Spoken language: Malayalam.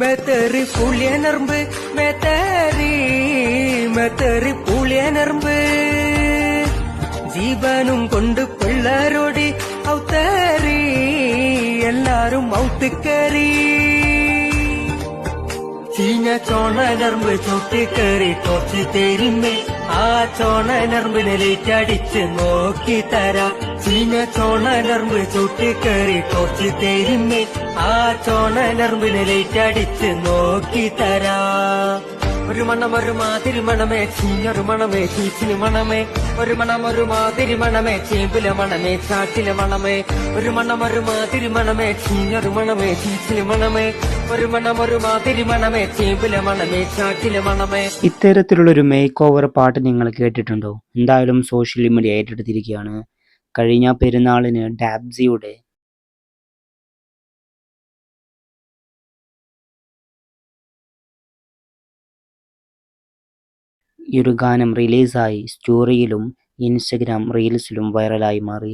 മേത്തേറി പുളിയനർമ്പ് മേത്തേറി മേത്തേറി പുളിയനർമ്പ് ജീവനും കൊണ്ട് പിള്ളേരോടി ഔത്തേറി എല്ലാരും ഔത്തുക്കേറി ചീഞ്ഞ ചോണനർമ്പ് ചുട്ടിക്കേറി കുറച്ച് തരുമ്പേ ആ ചോണനർമ്പിന് ലൈറ്റ് അടിച്ച് നോക്കി തരാം. ചീഞ്ഞ ചോണനർമ്പ് ചുട്ടിക്കേറി കുറച്ച് തരുമ്പേ ആ ചോണനർമ്പിന് ലൈറ്റ് അടിച്ച് നോക്കി തരാം. ഒരു മണം ഒരു മാതിരി മണമേ ചീഞ്ഞൊരു മണമേ ചീച്ചിന് മണമേ. ഒരു മണം ഒരു മാതിരി മണമേ ചേമ്പിലെ മണമേ ചാട്ടിലെ മണമേ. ഒരു മണം ഒരു മാതിരി മണമേ ചീഞ്ഞൊരു മണമേ ചീച്ചിന് മണമേ. ഒരു മണം ഒരു മാതിരി മണമേ മണമേ ചാട്ടിലെ മണമേ. ഇത്തരത്തിലുള്ളൊരു മേക്ക് ഓവർ പാട്ട് നിങ്ങൾ കേട്ടിട്ടുണ്ടോ? എന്തായാലും സോഷ്യൽ മീഡിയ ഏറ്റെടുത്തിരിക്കുകയാണ്. കഴിഞ്ഞ പെരുന്നാളിന് ഡാബ്സിയുടെ ഈ ഒരു ഗാനം റിലീസായി സ്റ്റോറിയിലും ഇൻസ്റ്റഗ്രാം റീൽസിലും വൈറലായി മാറി.